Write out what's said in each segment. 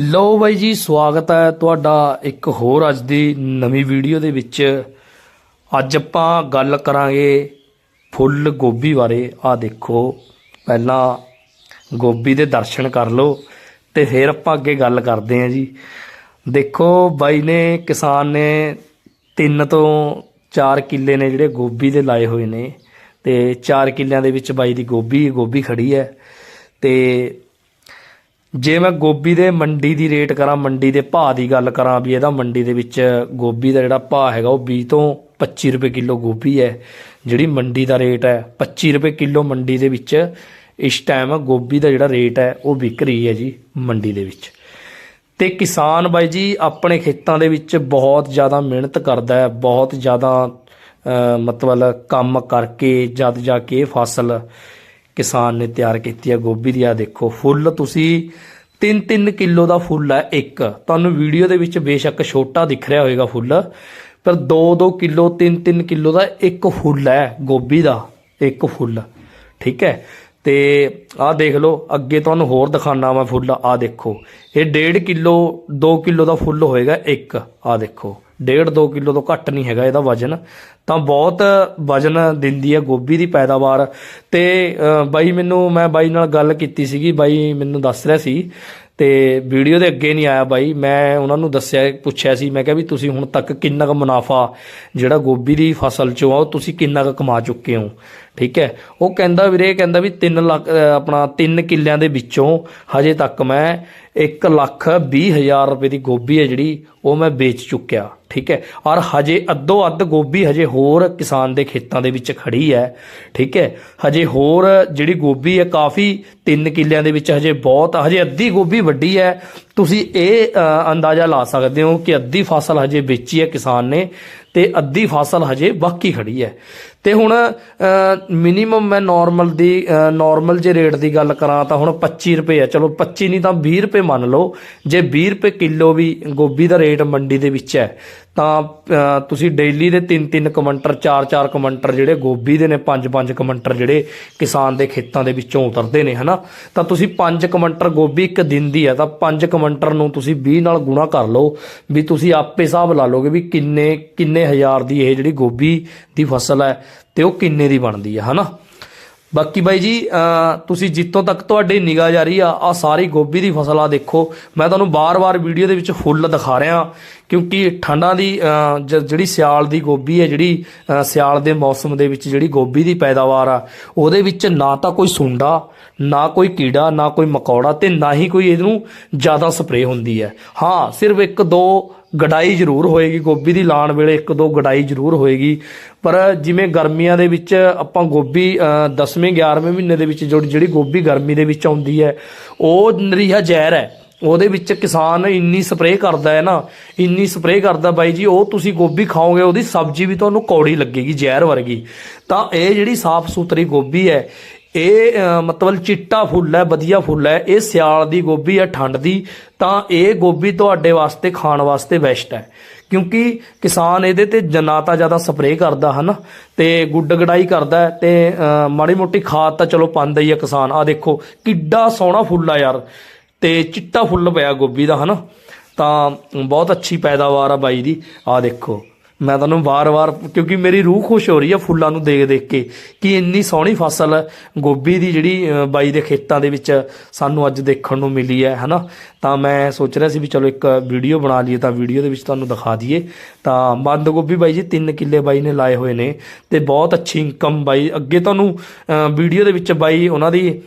ਲੋ ਬਾਈ ਜੀ, ਸਵਾਗਤ ਹੈ ਤੁਹਾਡਾ ਇੱਕ ਹੋਰ ਅੱਜ ਦੀ ਨਵੀਂ ਵੀਡੀਓ ਦੇ ਵਿੱਚ। ਅੱਜ ਆਪਾਂ ਗੱਲ ਕਰਾਂਗੇ ਫੁੱਲ ਗੋਭੀ ਬਾਰੇ। ਆ ਦੇਖੋ, ਪਹਿਲਾਂ ਗੋਭੀ ਦੇ ਦਰਸ਼ਨ ਕਰ ਲਓ ਤੇ ਫਿਰ ਆਪਾਂ ਅੱਗੇ ਗੱਲ ਕਰਦੇ ਹਾਂ ਜੀ। ਦੇਖੋ ਬਾਈ ਨੇ, ਕਿਸਾਨ ਨੇ ਤਿੰਨ ਤੋਂ 4 ਕਿੱਲੇ ਨੇ ਜਿਹੜੇ ਗੋਭੀ ਦੇ ਲਾਏ ਹੋਏ ਨੇ। ਤੇ 4 ਕਿੱਲਿਆਂ ਦੇ ਵਿੱਚ ਬਾਈ ਦੀ ਗੋਭੀ ਗੋਭੀ ਖੜੀ ਹੈ। ਤੇ ਜੇ ਮੈਂ ਗੋਭੀ ਦੇ ਮੰਡੀ ਦੀ ਰੇਟ ਕਰਾਂ, ਮੰਡੀ ਦੇ ਭਾਅ ਦੀ ਗੱਲ ਕਰਾਂ ਵੀ ਇਹਦਾ ਮੰਡੀ ਦੇ ਵਿੱਚ ਗੋਭੀ ਦਾ ਜਿਹੜਾ ਭਾਅ ਹੈਗਾ ਉਹ 20 ਤੋਂ 25 ਰੁਪਏ ਕਿਲੋ ਗੋਭੀ ਹੈ। ਜਿਹੜੀ ਮੰਡੀ ਦਾ ਰੇਟ ਹੈ 25 ਰੁਪਏ ਕਿਲੋ ਮੰਡੀ ਦੇ ਵਿੱਚ ਇਸ ਟਾਈਮ ਗੋਭੀ ਦਾ ਜਿਹੜਾ ਰੇਟ ਹੈ, ਉਹ ਵਿਕ ਰਹੀ ਹੈ ਜੀ ਮੰਡੀ ਦੇ ਵਿੱਚ। ਤੇ ਕਿਸਾਨ ਬਾਈ ਜੀ, ਆਪਣੇ ਖੇਤਾਂ ਦੇ ਵਿੱਚ ਬਹੁਤ ਜ਼ਿਆਦਾ ਮਿਹਨਤ ਕਰਦਾ ਹੈ, ਬਹੁਤ ਜ਼ਿਆਦਾ ਮਤਲਬ ਕੰਮ ਕਰਕੇ ਜਦ ਜਾ ਕੇ ਫਸਲ ਕਿਸਾਨ ਨੇ ਤਿਆਰ ਕੀਤੀ ਹੈ ਗੋਭੀ ਦੀ। ਆ ਦੇਖੋ, ਫੁੱਲ ਤੁਸੀਂ 3-3 ਕਿਲੋ ਦਾ ਫੁੱਲ ਹੈ ਇੱਕ। ਤੁਹਾਨੂੰ ਵੀਡੀਓ ਦੇ ਵਿੱਚ ਬੇਸ਼ੱਕ ਛੋਟਾ ਦਿਖ ਰਿਹਾ ਹੋਵੇਗਾ ਫੁੱਲ, ਪਰ 2-2 ਕਿਲੋ 3-3 ਕਿਲੋ ਦਾ ਇੱਕ ਫੁੱਲ ਹੈ, ਗੋਭੀ ਦਾ ਇੱਕ ਫੁੱਲ। ਠੀਕ ਹੈ? ਤੇ ਆਹ ਦੇਖ ਲਓ, ਅੱਗੇ ਤੁਹਾਨੂੰ ਹੋਰ ਦਿਖਾਣਾ ਮੈਂ ਫੁੱਲ। ਆਹ ਦੇਖੋ, ਇਹ 1.5 ਕਿਲੋ 2 ਕਿਲੋ ਦਾ ਫੁੱਲ ਹੋਏਗਾ ਇੱਕ। ਆਹ ਦੇਖੋ ਡੇਢ 2 ਕਿਲੋ ਤੋਂ ਘੱਟ ਨਹੀਂ ਹੈਗਾ ਇਹਦਾ ਵਜਨ। ਤਾਂ ਬਹੁਤ ਵਜਨ ਦਿੰਦੀ ਹੈ ਗੋਭੀ ਦੀ ਪੈਦਾਵਾਰ। ਤੇ ਬਾਈ ਮੈਨੂੰ, ਮੈਂ ਬਾਈ ਨਾਲ ਗੱਲ ਕੀਤੀ ਸੀਗੀ, ਬਾਈ ਮੈਨੂੰ ਦੱਸ ਰਿਹਾ ਸੀ। ਤੇ ਵੀਡੀਓ ਦੇ ਅੱਗੇ ਨਹੀਂ ਆਇਆ ਬਾਈ। ਮੈਂ ਉਹਨਾਂ ਨੂੰ ਦੱਸਿਆ, ਪੁੱਛਿਆ ਸੀ। ਮੈਂ ਕਿਹਾ ਵੀ ਤੁਸੀਂ ਹੁਣ ਤੱਕ ਕਿੰਨਾ ਕੁ ਮੁਨਾਫਾ, ਜਿਹੜਾ ਗੋਭੀ ਦੀ ਫਸਲ ਚੋਂ ਆ, ਉਹ ਤੁਸੀਂ ਕਿੰਨਾ ਕੁ ਕਮਾ ਚੁੱਕੇ ਹੋ? ਠੀਕ ਹੈ? ਉਹ ਕਹਿੰਦਾ ਵੀਰੇ, ਕਹਿੰਦਾ ਵੀ 3 ਲੱਖ ਆਪਣਾ 3 ਕਿੱਲਿਆਂ ਦੇ ਵਿੱਚੋਂ ਹਜੇ ਤੱਕ ਮੈਂ 1 ਲੱਖ 20 ਹਜ਼ਾਰ ਰੁਪਏ ਦੀ ਗੋਭੀ ਹੈ ਜਿਹੜੀ, ਉਹ ਮੈਂ ਵੇਚ ਚੁੱਕਿਆ, ਠੀਕ ਹੈ? ਔਰ ਹਜੇ ਅੱਧੋ ਅੱਧ ਗੋਭੀ ਹਜੇ ਹੋਰ ਕਿਸਾਨ ਦੇ ਖੇਤਾਂ ਦੇ ਵਿੱਚ ਖੜੀ ਹੈ, ਠੀਕ ਹੈ? ਹਜੇ ਹੋਰ ਜਿਹੜੀ ਗੋਭੀ ਹੈ, ਕਾਫੀ 3 ਕਿੱਲਿਆਂ ਦੇ ਵਿੱਚ ਹਜੇ ਬਹੁਤ ਹਜੇ ਅੱਧੀ ਗੋਭੀ ਵੱਡੀ ਹੈ। ਤੁਸੀਂ ਇਹ ਅੰਦਾਜ਼ਾ ਲਾ ਸਕਦੇ ਹੋ ਕਿ ਅੱਧੀ ਫਸਲ ਹਜੇ ਵੇਚੀ ਹੈ ਕਿਸਾਨ ਨੇ ਤੇ ਅੱਧੀ ਫਸਲ ਹਜੇ ਬਾਕੀ ਖੜੀ ਹੈ। ਤੇ ਹੁਣ ਮਿਨੀਮਮ ਮੈਂ ਨਾਰਮਲ ਦੀ ਨਾਰਮਲ ਜੇ ਰੇਟ ਦੀ ਗੱਲ ਕਰਾਂ ਤਾਂ ਹੁਣ 25 ਰੁਪਏ ਹੈ ਚਲੋ 25 ਨਹੀਂ ਤਾਂ 20 ਰੁਪਏ ਮੰਨ ਲਓ। ਜੇ 20 ਰੁਪਏ ਕਿਲੋ ਵੀ ਗੋਭੀ ਦਾ ਰੇਟ ਮੰਡੀ ਦੇ ਵਿੱਚ ਹੈ, ਤਾਂ ਤੁਸੀਂ ਡੇਲੀ ਦੇ 3-3 ਕਮੰਟਰ 4-4 ਕਮੰਟਰ ਜਿਹੜੇ ਗੋਭੀ ਦੇ ਨੇ 5-5 ਕਮੰਟਰ ਜਿਹੜੇ ਕਿਸਾਨ ਦੇ ਖੇਤਾਂ ਦੇ ਵਿੱਚੋਂ ਉਤਰਦੇ ਨੇ, ਹਨਾ? ਤਾਂ ਤੁਸੀਂ 5 ਕਮੰਟਰ ਗੋਭੀ ਇੱਕ ਦਿਨ ਦੀ ਹੈ, ਤਾਂ 5 ਕਮੰਟਰ ਨੂੰ ਤੁਸੀਂ 20 ਨਾਲ ਗੁਣਾ ਕਰ ਲਓ ਵੀ ਤੁਸੀਂ ਆਪੇ ਹਿਸਾਬ ਲਾ ਲਓਗੇ ਵੀ ਕਿੰਨੇ ਕਿੰਨੇ ਹਜ਼ਾਰ ਦੀ ਇਹ ਜਿਹੜੀ ਗੋਭੀ ਦੀ ਫਸਲ ਹੈ। ਤੇ ਉਹ ਕਿੰਨੇ ਦੀ ਬਣਦੀ ਹੈ ਹਨਾ? ਬਾਕੀ ਬਾਈ ਜੀ ਤੁਸੀਂ ਜਿੱਤੋਂ ਤੱਕ ਤੁਹਾਡੀ ਨਿਗਾਹ ਜਾ ਰਹੀ ਆ ਆ ਸਾਰੀ ਗੋਭੀ ਦੀ ਫਸਲ ਆ ਦੇਖੋ। ਮੈਂ ਤੁਹਾਨੂੰ ਬਾਰ-ਬਾਰ ਵੀਡੀਓ ਦੇ ਵਿੱਚ ਫੁੱਲ ਦਿਖਾ ਰਿਹਾ, ਕਿਉਂਕਿ ਠੰਡਾਂ ਦੀ ਜ- ਜਿਹੜੀ ਸਿਆਲ ਦੀ ਗੋਭੀ ਹੈ, ਜਿਹੜੀ ਸਿਆਲ ਦੇ ਮੌਸਮ ਦੇ ਵਿੱਚ ਜਿਹੜੀ ਗੋਭੀ ਦੀ ਪੈਦਾਵਾਰ ਆ, ਉਹਦੇ ਵਿੱਚ ਨਾ ਤਾਂ ਕੋਈ ਸੁੰਡਾ, ਨਾ ਕੋਈ ਕੀੜਾ, ਨਾ ਕੋਈ ਮਕੌੜਾ ਤੇ ਨਾ ਹੀ ਕੋਈ ਇਹਨੂੰ ਜ਼ਿਆਦਾ ਸਪਰੇਅ ਹੁੰਦੀ ਹੈ। ਹਾਂ, ਸਿਰਫ ਇੱਕ ਦੋ ਗਡਾਈ ਜ਼ਰੂਰ ਹੋਏਗੀ, ਗੋਭੀ ਦੀ ਲਾਣ ਵੇਲੇ ਇੱਕ ਦੋ ਗਡਾਈ ਜ਼ਰੂਰ ਹੋਏਗੀ। ਪਰ ਜਿਵੇਂ ਗਰਮੀਆਂ ਦੇ ਵਿੱਚ ਆਪਾਂ ਗੋਭੀ 10ਵੇਂ 11ਵੇਂ ਮਹੀਨੇ ਦੇ ਵਿੱਚ ਜਿਹੜੀ ਜਿਹੜੀ ਗੋਭੀ ਗਰਮੀ ਦੇ ਵਿੱਚ ਆਉਂਦੀ ਹੈ, ਉਹ ਨਰੀਹਾ ਜ਼ਹਿਰ ਹੈ। ਉਹਦੇ ਵਿੱਚ ਕਿਸਾਨ ਇੰਨੀ ਸਪਰੇਅ ਕਰਦਾ ਹੈ ਨਾ, ਇੰਨੀ ਸਪਰੇਅ ਕਰਦਾ ਬਾਈ ਜੀ, ਉਹ ਤੁਸੀਂ ਗੋਭੀ ਖਾਓਗੇ, ਉਹਦੀ ਸਬਜ਼ੀ ਵੀ ਤੁਹਾਨੂੰ ਕੌੜੀ ਲੱਗੇਗੀ ਜ਼ਹਿਰ ਵਰਗੀ। ਤਾਂ ਇਹ ਜਿਹੜੀ ਸਾਫ਼ ਸੁਥਰੀ ਗੋਭੀ ਹੈ ਇਹ ਮਤਲਬ ਚਿੱਟਾ ਫੁੱਲ ਹੈ, ਵਧੀਆ ਫੁੱਲ ਹੈ, ਇਹ ਸਿਆਲ ਦੀ ਗੋਭੀ ਹੈ, ਠੰਡ ਦੀ, ਤਾਂ ਇਹ ਗੋਭੀ ਤੁਹਾਡੇ ਵਾਸਤੇ, ਖਾਣ ਵਾਸਤੇ ਬੈਸਟ ਹੈ। ਕਿਉਂਕਿ ਕਿਸਾਨ ਇਹਦੇ ਤੇ ਜਨਾ ਤਾਂ ਜ਼ਿਆਦਾ ਸਪਰੇਅ ਕਰਦਾ, ਹਨ, ਤੇ ਗੁੱਡ ਗੜਾਈ ਕਰਦਾ ਹੈ, ਤੇ ਮਾੜੀ ਮੋਟੀ ਖਾਦ ਤਾਂ ਚਲੋ ਪਾਉਂਦਾ ਹੀ ਹੈ ਕਿਸਾਨ। ਆ ਦੇਖੋ, ਕਿੱਡਾ ਸੋਹਣਾ ਫੁੱਲ ਆ ਯਾਰ, ਤੇ ਚਿੱਟਾ ਫੁੱਲ ਪਿਆ ਗੋਭੀ ਦਾ, ਹਨਾ, ਤਾਂ ਬਹੁਤ ਅੱਛੀ ਪੈਦਾਵਾਰ ਆ ਬਾਈ ਦੀ। ਆ ਦੇਖੋ ਮੈਂ ਤੁਹਾਨੂੰ ਵਾਰ-ਵਾਰ, ਕਿਉਂਕਿ ਮੇਰੀ ਰੂਹ ਖੁਸ਼ ਹੋ ਰਹੀ ਹੈ ਫੁੱਲਾਂ ਨੂੰ ਦੇਖ-ਦੇਖ ਕੇ ਕਿ ਇੰਨੀ ਸੋਹਣੀ ਫਸਲ ਗੋਭੀ ਦੀ ਜਿਹੜੀ ਬਾਈ ਦੇ ਖੇਤਾਂ ਦੇ ਵਿੱਚ ਸਾਨੂੰ ਅੱਜ ਦੇਖਣ ਨੂੰ ਮਿਲੀ ਹੈ, ਹਨਾ? ਤਾਂ ਮੈਂ ਸੋਚ ਰਿਹਾ ਸੀ ਵੀ ਚਲੋ ਇੱਕ ਵੀਡੀਓ ਬਣਾ ਲਈਏ, ਤਾਂ ਵੀਡੀਓ ਦੇ ਵਿੱਚ ਤੁਹਾਨੂੰ ਦਿਖਾ ਦਈਏ। ਤਾਂ ਬੰਦ ਗੋਭੀ ਬਾਈ ਜੀ 3 ਕਿੱਲੇ ਬਾਈ ਨੇ ਲਾਏ ਹੋਏ ਨੇ ਤੇ ਬਹੁਤ ਅੱਛੀ ਇਨਕਮ ਬਾਈ। ਅੱਗੇ ਤੁਹਾਨੂੰ ਵੀਡੀਓ ਦੇ ਵਿੱਚ ਬਾਈ ਉਹਨਾਂ ਦੀ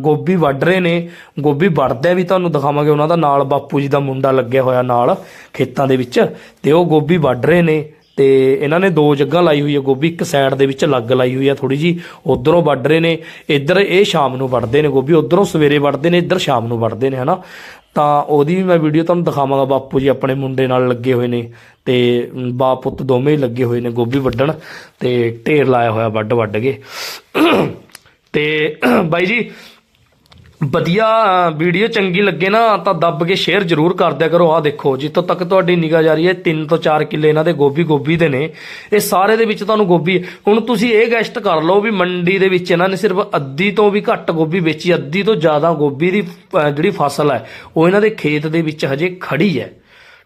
ਗੋਭੀ ਵੱਢ ਰਹੇ ਨੇ। ਗੋਭੀ ਵੱਢਦੇ ਵੀ ਤੁਹਾਨੂੰ ਦਿਖਾਵਾਂਗੇ, ਉਹਨਾਂ ਦਾ ਨਾਲ ਬਾਪੂ ਜੀ ਦਾ ਮੁੰਡਾ ਲੱਗਿਆ ਹੋਇਆ ਨਾਲ ਖੇਤਾਂ ਦੇ ਵਿੱਚ। ਤੇ ਉਹ ਗੋਭੀ ਵੱਢ ਵੱਢ ਰਹੇ ਨੇ ਤੇ ਇਹਨਾਂ ਨੇ ਦੋ ਜੱਗਾਂ ਲਾਈ ਹੋਈ ਹੈ ਗੋਭੀ ਇੱਕ ਸਾਈਡ ਦੇ ਵਿੱਚ ਲੱਗ ਲਾਈ ਹੋਈ ਹੈ ਥੋੜੀ ਜੀ ਉਧਰੋਂ ਵੱਢ ਰਹੇ ਨੇ, ਇੱਧਰ ਇਹ ਸ਼ਾਮ ਨੂੰ ਵੱਢਦੇ ਨੇ ਗੋਭੀ, ਉਧਰੋਂ ਸਵੇਰੇ ਵੱਢਦੇ ਨੇ, ਇੱਧਰ ਸ਼ਾਮ ਨੂੰ ਵੱਢਦੇ ਨੇ, ਹਨਾ? ਤਾਂ ਉਹਦੀ ਵੀ ਮੈਂ ਵੀਡੀਓ ਤੁਹਾਨੂੰ ਦਿਖਾਵਾਂਗਾ ਬਾਪੂ ਜੀ, ਆਪਣੇ ਮੁੰਡੇ ਨਾਲ ਲੱਗੇ ਹੋਏ ਨੇ ਤੇ ਬਾਪ ਪੁੱਤ ਦੋਵੇਂ ਹੀ ਲੱਗੇ ਹੋਏ ਨੇ ਗੋਭੀ ਵੱਢਣ ਤੇ ਢੇਰ ਲਾਇਆ ਹੋਇਆ ਵੱਢ ਵੱਢ ਕੇ। ਤੇ, ਬਾਈ ਜੀ ਵਧੀਆ ਵੀਡੀਓ ਚੰਗੀ ਲੱਗੇ ਨਾ, ਤਾਂ ਦੱਬ ਕੇ ਸ਼ੇਅਰ ਜ਼ਰੂਰ ਕਰ ਦਿਆ ਕਰੋ। ਆਹ ਦੇਖੋ, ਜਿੱਥੋਂ ਤੱਕ ਤੁਹਾਡੀ ਨਿਗਾਹ ਜਾ ਰਹੀ ਹੈ 3 ਤੋਂ 4 ਕਿੱਲੇ ਇਹਨਾਂ ਦੇ ਗੋਭੀ ਗੋਭੀ ਦੇ ਨੇ। ਇਹ ਸਾਰੇ ਦੇ ਵਿੱਚ ਤੁਹਾਨੂੰ ਗੋਭੀ, ਹੁਣ ਤੁਸੀਂ ਇਹ ਗੈਸਟ ਕਰ ਲਓ ਵੀ ਮੰਡੀ ਦੇ ਵਿੱਚ ਇਹਨਾਂ ਨੇ ਸਿਰਫ ਅੱਧੀ ਤੋਂ ਵੀ ਘੱਟ ਗੋਭੀ ਵੇਚੀ, ਅੱਧੀ ਤੋਂ ਜ਼ਿਆਦਾ ਗੋਭੀ ਦੀ ਜਿਹੜੀ ਫਸਲ ਹੈ, ਉਹ ਇਹਨਾਂ ਦੇ ਖੇਤ ਦੇ ਵਿੱਚ ਹਜੇ ਖੜੀ ਹੈ।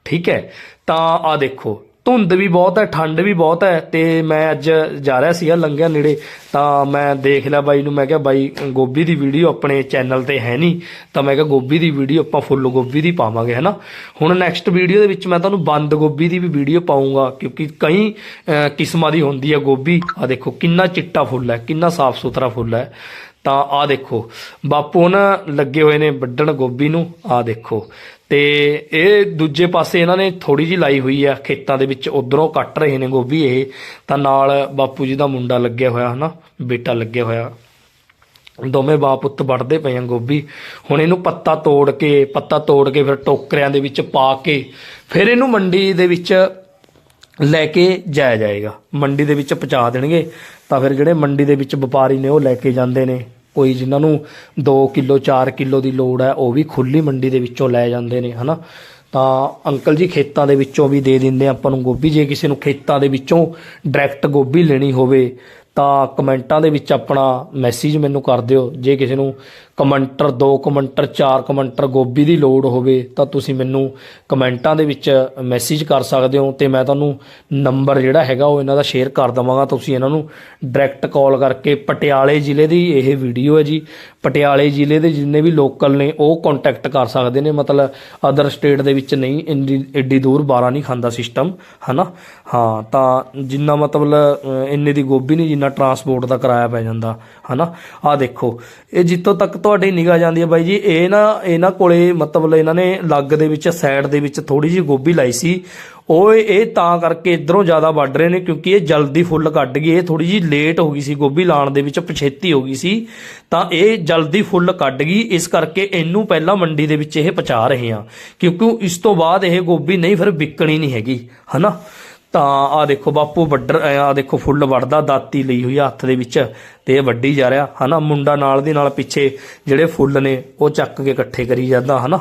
ਠੀਕ ਹੈ? ਤਾਂ ਆ ਦੇਖੋ ਧੁੰਦ ਵੀ ਬਹੁਤ ਹੈ, ਠੰਡ ਵੀ ਬਹੁਤ ਹੈ ਤੇ ਮੈਂ ਅੱਜ ਜਾ ਰਿਹਾ ਸੀਗਾ ਲੰਘਿਆ ਨੇੜੇ, ਤਾਂ ਮੈਂ ਦੇਖ ਲਿਆ ਬਾਈ ਨੂੰ, ਮੈਂ ਕਿਹਾ ਬਾਈ ਗੋਭੀ ਦੀ ਵੀਡੀਓ ਆਪਣੇ ਚੈਨਲ ਤੇ ਹੈ ਨਹੀਂ, ਤਾਂ ਮੈਂ ਕਿਹਾ ਗੋਭੀ ਦੀ ਵੀਡੀਓ ਆਪਾਂ ਫੁੱਲ ਗੋਭੀ ਦੀ ਪਾਵਾਂਗੇ, ਹਨਾ? ਹੁਣ ਨੈਕਸਟ ਵੀਡੀਓ ਦੇ ਵਿੱਚ ਮੈਂ ਤੁਹਾਨੂੰ ਬੰਦ ਗੋਭੀ ਦੀ ਵੀ ਵੀਡੀਓ ਪਾਉਂਗਾ ਕਿਉਂਕਿ ਕਈ ਕਿਸਮਾਂ ਦੀ ਹੁੰਦੀ ਹੈ ਗੋਭੀ। ਆ ਦੇਖੋ, ਕਿੰਨਾ ਚਿੱਟਾ ਫੁੱਲ ਹੈ, ਕਿੰਨਾ ਸਾਫ਼ ਸੁਥਰਾ ਫੁੱਲ ਹੈ। ਤਾਂ ਆ ਦੇਖੋ, ਬਾਪੂ ਨਾ ਲੱਗੇ ਹੋਏ ਨੇ ਵੱਢਣ ਗੋਭੀ ਨੂੰ ਆ ਦੇਖੋ। ਤੇ ਇਹ ਦੂਜੇ ਪਾਸੇ ਇਹਨਾਂ ਨੇ ਥੋੜੀ ਜੀ ਲਾਈ ਹੋਈ ਆ, ਖੇਤਾਂ ਦੇ ਵਿੱਚ ਉਧਰੋਂ ਕੱਟ ਰਹੇ ਨੇ ਗੋਭੀ ਇਹ, ਤਾਂ ਨਾਲ ਬਾਪੂ ਜੀ ਦਾ ਮੁੰਡਾ ਲੱਗਿਆ ਹੋਇਆ ਹਨਾ, ਬੇਟਾ ਲੱਗਿਆ ਹੋਇਆ। ਦੋਵੇਂ ਬਾਪ ਪੁੱਤ ਵੱਢਦੇ ਪਏ ਆ ਗੋਭੀ। ਹੁਣ ਇਹਨੂੰ ਪੱਤਾ ਤੋੜ ਕੇ, ਪੱਤਾ ਤੋੜ ਕੇ ਫਿਰ ਟੋਕਰਿਆਂ ਦੇ ਵਿੱਚ ਪਾ ਕੇ, ਫਿਰ ਇਹਨੂੰ ਮੰਡੀ ਦੇ ਵਿੱਚ ਲੈ ਕੇ ਜਾਇਆ ਜਾਏਗਾ। ਮੰਡੀ ਦੇ ਵਿੱਚ ਪਹੁੰਚਾ ਦੇਣਗੇ, ਤਾਂ ਫਿਰ ਜਿਹੜੇ ਮੰਡੀ ਦੇ ਵਿੱਚ ਵਪਾਰੀ ਨੇ ਉਹ ਲੈ ਕੇ ਜਾਂਦੇ ਨੇ। ਕੋਈ ਜਿਨ੍ਹਾਂ ਨੂੰ 2 ਕਿਲੋ 4 ਕਿਲੋ ਦੀ ਲੋੜ ਹੈ, ਉਹ ਵੀ ਖੁੱਲੀ ਮੰਡੀ ਦੇ ਵਿੱਚੋਂ ਲੈ ਜਾਂਦੇ ਨੇ, ਹਨਾ? ਤਾਂ ਅੰਕਲ ਜੀ ਖੇਤਾਂ ਦੇ ਵਿੱਚੋਂ ਵੀ ਦੇ ਦਿੰਦੇ ਆਪਾਂ ਨੂੰ ਗੋਭੀ, ਜੇ ਕਿਸੇ ਨੂੰ ਖੇਤਾਂ ਦੇ ਵਿੱਚੋਂ ਡਾਇਰੈਕਟ ਗੋਭੀ ਲੈਣੀ ਹੋਵੇ ਤਾਂ ਕਮੈਂਟਾਂ ਦੇ ਵਿੱਚ ਆਪਣਾ ਮੈਸੇਜ ਮੈਨੂੰ ਕਰ ਦਿਓ। ਜੇ ਕਿਸੇ ਨੂੰ ਕਮੈਂਟਰ ਦੋ, ਕਮੈਂਟਰ ਚਾਰ, ਕਮੈਂਟਰ ਗੋਭੀ ਦੀ ਲੋੜ ਹੋਵੇ, ਤਾਂ ਤੁਸੀਂ ਮੈਨੂੰ ਕਮੈਂਟਾਂ ਦੇ ਵਿੱਚ ਮੈਸੇਜ ਕਰ ਸਕਦੇ ਹੋ ਤੇ ਮੈਂ ਤੁਹਾਨੂੰ ਨੰਬਰ ਜਿਹੜਾ ਹੈਗਾ ਉਹ ਇਹਨਾਂ ਦਾ ਸ਼ੇਅਰ ਕਰ ਦਵਾਂਗਾ। ਤੁਸੀਂ ਇਹਨਾਂ ਨੂੰ ਡਾਇਰੈਕਟ ਕਾਲ ਕਰਕੇ ਪਟਿਆਲੇ ਜ਼ਿਲ੍ਹੇ ਦੀ ਇਹ ਵੀਡੀਓ ਹੈ ਜੀ। ਪਟਿਆਲੇ ਜ਼ਿਲ੍ਹੇ ਦੇ ਜਿੰਨੇ ਵੀ ਲੋਕਲ ਨੇ, ਉਹ ਕੰਟੈਕਟ ਕਰ ਸਕਦੇ ਨੇ। ਮਤਲਬ ਅਦਰ ਸਟੇਟ ਦੇ ਵਿੱਚ ਨਹੀਂ, ਇੰਨੀ ਐਡੀ ਦੂਰ ਬਾਰਾ ਨਹੀਂ ਖਾਂਦਾ ਸਿਸਟਮ ਹਨਾ? ਹਾਂ, ਤਾਂ ਜਿੰਨਾ ਮਤਲਬ ਇੰਨੇ ਦੀ ਗੋਭੀ ਨਹੀਂ, ਜਿੰਨਾ ਟਰਾਂਸਪੋਰਟ ਦਾ ਕਿਰਾਇਆ ਪੈ ਜਾਂਦਾ, ਹਨਾ? ਆ ਦੇਖੋ, ਇਹ ਜਿੱਥੋਂ ਤੱਕ ਤੁਹਾਡੀ ਨਿਗਾਹ ਜਾਂਦੀ ਹੈ ਬਾਈ ਜੀ, ਇਹ ਨਾ, ਇਹਨਾਂ ਕੋਲੇ ਮਤਲਬ ਇਹਨਾਂ ਨੇ ਲੱਗ ਦੇ ਵਿੱਚ ਸਾਈਡ ਦੇ ਵਿੱਚ ਥੋੜੀ ਜਿਹੀ ਗੋਭੀ ਲਾਈ ਸੀ। ਉਹ ਇਹ ਤਾਂ ਕਰਕੇ ਇਧਰੋਂ ਜ਼ਿਆਦਾ ਵੱਢ ਰਹੇ ਨੇ, ਕਿਉਂਕਿ ਇਹ ਜਲਦੀ ਫੁੱਲ ਕੱਢ ਗਈ, ਇਹ ਥੋੜੀ ਜਿਹੀ ਲੇਟ ਹੋ ਗਈ ਸੀ, ਗੋਭੀ ਲਾਣ ਦੇ ਵਿੱਚ ਪਛੇਤੀ ਹੋ ਗਈ ਸੀ। ਤਾਂ ਇਹ ਜਲਦੀ ਫੁੱਲ ਕੱਢ ਗਈ, ਇਸ ਕਰਕੇ ਇਹਨੂੰ ਪਹਿਲਾਂ ਮੰਡੀ ਦੇ ਵਿੱਚ ਇਹ ਪਹੁੰਚਾ ਰਹੇ ਆ ਕਿਉਂਕਿ ਇਸ ਤੋਂ ਬਾਅਦ ਇਹ ਗੋਭੀ ਨਹੀਂ, ਫਿਰ ਵਿਕਣੀ ਨਹੀਂ ਹੈਗੀ, ਹਨਾ? ਤਾਂ ਆ ਦੇਖੋ ਬਾਪੂ ਵੱਡਰ ਆ ਦੇਖੋ ਫੁੱਲ ਵੜਦਾ ਦਾਤੀ ਲਈ ਹੋਈ ਆ ਹੱਥ ਦੇ ਵਿੱਚ ਤੇ ਇਹ ਵੱਢੀ ਜਾ ਰਿਹਾ, ਹਨਾ? ਮੁੰਡਾ ਨਾਲ ਦੀ ਨਾਲ ਪਿੱਛੇ ਜਿਹੜੇ ਫੁੱਲ ਨੇ, ਉਹ ਚੱਕ ਕੇ ਇਕੱਠੇ ਕਰੀ ਜਾਂਦਾ, ਹਨਾ?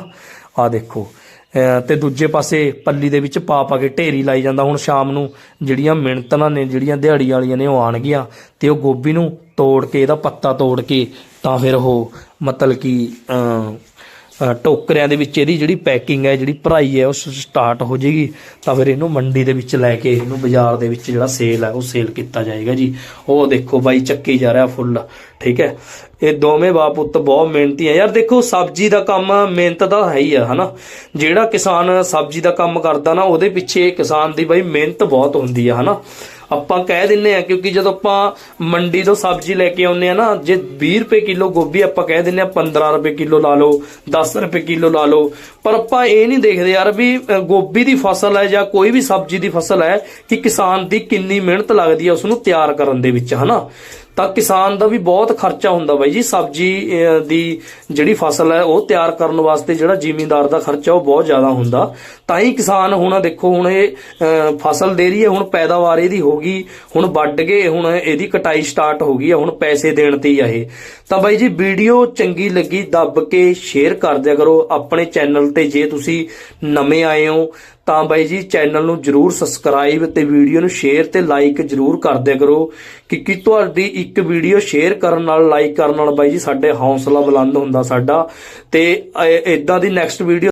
ਆ ਦੇਖੋ। ਅਹ ਤੇ ਦੂਜੇ ਪਾਸੇ ਪੱਲੀ ਦੇ ਵਿੱਚ ਪਾ ਪਾ ਕੇ ਢੇਰੀ ਲਾਈ ਜਾਂਦਾ। ਹੁਣ ਸ਼ਾਮ ਨੂੰ ਜਿਹੜੀਆਂ ਮਿਹਨਤਾਂ ਨੇ, ਜਿਹੜੀਆਂ ਦਿਹਾੜੀ ਵਾਲੀਆਂ ਨੇ, ਉਹ ਆਣਗੀਆਂ ਤੇ ਉਹ ਗੋਭੀ ਨੂੰ ਤੋੜ ਕੇ, ਇਹਦਾ ਪੱਤਾ ਤੋੜ ਕੇ ਤਾਂ ਫਿਰ ਉਹ ਮਤਲਬ ਕਿ ਟੋਕਰਿਆਂ ਦੇ ਵਿੱਚ ਇਹਦੀ ਜਿਹੜੀ ਪੈਕਿੰਗ ਹੈ, ਜਿਹੜੀ ਭਰਾਈ ਹੈ ਉਹ ਸਟਾਰਟ ਹੋ ਜੇਗੀ ਤਾਂ ਫਿਰ ਇਹਨੂੰ ਮੰਡੀ ਦੇ ਵਿੱਚ ਲੈ ਕੇ, ਇਹਨੂੰ ਬਾਜ਼ਾਰ ਦੇ ਵਿੱਚ ਜਿਹੜਾ ਸੇਲ ਹੈ, ਉਹ ਸੇਲ ਕੀਤਾ ਜਾਏਗਾ ਜੀ। ਉਹ ਦੇਖੋ ਬਾਈ, ਚੱਕੀ ਜਾ ਰਿਹਾ ਫੁੱਲ ਠੀਕ ਹੈ? ਇਹ ਦੋਵੇਂ ਬਾਪ ਪੁੱਤ ਬਹੁਤ ਮਿਹਨਤੀ ਆ। ਯਾਰ ਦੇਖੋ, ਸਬਜ਼ੀ ਦਾ ਕੰਮ ਮਿਹਨਤ ਦਾ ਹੈ ਹੀ ਆ, ਹਨਾ? ਜਿਹੜਾ ਕਿਸਾਨ ਸਬਜ਼ੀ ਦਾ ਕੰਮ ਕਰਦਾ ਨਾ, ਉਹਦੇ ਪਿੱਛੇ ਕਿਸਾਨ ਦੀ ਬਾਈ ਮਿਹਨਤ ਬਹੁਤ ਹੁੰਦੀ ਆ, ਹਨਾ? ਆਪਾਂ ਕਹਿ ਦਿੰਨੇ ਆ, ਕਿਉਂਕਿ ਜਦੋਂ ਆਪਾਂ ਮੰਡੀ ਤੋਂ ਸਬਜ਼ੀ ਲੈ ਕੇ ਆਉਂਦੇ ਆ ਨਾ, ਜੇ 20 ਰੁਪਏ ਕਿਲੋ ਗੋਭੀ ਆਪਾਂ ਕਹਿ ਦਿੰਨੇ ਆ 15 ਰੁਪਏ ਕਿਲੋ ਲਾ ਲਓ 10 ਰੁਪਏ ਕਿਲੋ ਲਾ ਲਓ ਪਰ ਆਪਾਂ ਇਹ ਨਹੀਂ ਦੇਖਦੇ ਯਾਰ ਵੀ ਗੋਭੀ ਦੀ ਫਸਲ ਹੈ ਜਾਂ ਕੋਈ ਵੀ ਸਬਜ਼ੀ ਦੀ ਫਸਲ ਹੈ ਕਿ ਕਿਸਾਨ ਦੀ ਕਿੰਨੀ ਮਿਹਨਤ ਲੱਗਦੀ ਹੈ ਉਸ ਨੂੰ ਤਿਆਰ ਕਰਨ ਦੇ ਵਿੱਚ, ਹਨਾ? ਤਾਂ ਕਿਸਾਨ ਦਾ ਵੀ ਬਹੁਤ ਖਰਚਾ ਹੁੰਦਾ ਬਾਈ ਜੀ, ਸਬਜ਼ੀ ਦੀ ਜਿਹੜੀ ਫਸਲ ਹੈ ਉਹ ਤਿਆਰ ਕਰਨ ਵਾਸਤੇ ਜਿਹੜਾ ਜ਼ਿਮੀਂਦਾਰ ਦਾ ਖਰਚਾ ਉਹ ਬਹੁਤ ਜ਼ਿਆਦਾ ਹੁੰਦਾ। ਤਾਂ ਹੀ ਕਿਸਾਨ ਹੁਣ ਦੇਖੋ, ਹੁਣ ਇਹ ਫਸਲ ਦੇ ਰਹੀ ਹੈ, ਹੁਣ ਪੈਦਾਵਾਰ ਇਹਦੀ ਹੋ ਗਈ, ਹੁਣ ਵੱਢ ਕੇ ਹੁਣ ਇਹਦੀ ਕਟਾਈ ਸਟਾਰਟ ਹੋ ਗਈ ਹੈ, ਹੁਣ ਪੈਸੇ ਦੇਣ ਤੇ ਹੀ ਆ ਇਹ। ਤਾਂ ਬਾਈ ਜੀ, ਵੀਡੀਓ ਚੰਗੀ ਲੱਗੀ, ਦੱਬ ਕੇ ਸ਼ੇਅਰ ਕਰ ਦਿਆ ਕਰੋ, ਆਪਣੇ ਚੈਨਲ ਤੇ ਜੇ ਤੁਸੀਂ ਨਵੇਂ ਆਏ ਹੋ, ਤਾਂ ਬਾਈ ਜੀ ਚੈਨਲ ਨੂੰ ਜਰੂਰ ਸਬਸਕ੍ਰਾਈਬ ਤੇ ਵੀਡੀਓ ਨੂੰ ਸ਼ੇਅਰ ਤੇ ਲਾਈਕ ਜਰੂਰ ਕਰ ਦਿਆ ਕਰੋ। ਕਿਉਂਕਿ ਤੁਹਾਡੀ ਇੱਕ ਵੀਡੀਓ ਸ਼ੇਅਰ ਕਰਨ ਨਾਲ ਲਾਈਕ ਕਰਨ ਨਾਲ ਬਾਈ ਜੀ ਸਾਡੇ ਹੌਸਲਾ ਬੁਲੰਦ ਹੁੰਦਾ ਸਾਡਾ। ਤੇ ਇਦਾਂ ਦੀ ਨੈਕਸਟ ਵੀਡੀਓ